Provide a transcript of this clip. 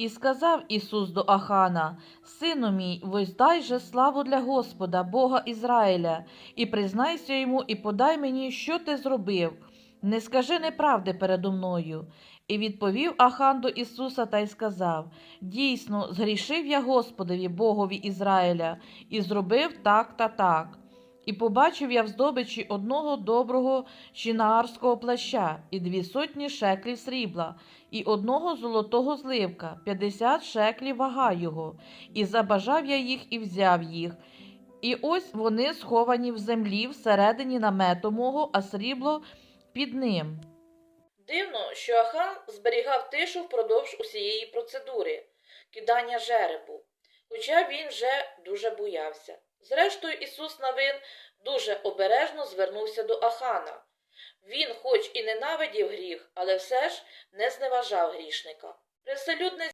І сказав Ісус до Ахана, Сину мій, воздай же славу для Господа, Бога Ізраїля, і признайся йому, і подай мені, що ти зробив. Не скажи неправди передо мною. І відповів Ахан до Ісуса та й сказав: Дійсно, згрішив я Господові, Богові Ізраїля, і зробив так та так. І побачив я в здобичі одного доброго шинаарського плаща і дві сотні шеклів срібла, і одного золотого зливка, п'ятдесят шеклів вага його, і забажав я їх і взяв їх. І ось вони сховані в землі всередині намету мого, а срібло під ним. Дивно, що Ахан зберігав тишу впродовж усієї процедури кидання жеребу, хоча він вже дуже боявся. Зрештою, Ісус Навин дуже обережно звернувся до Ахана. Він, хоч і ненавидів гріх, але все ж не зневажав грішника. Привселюдне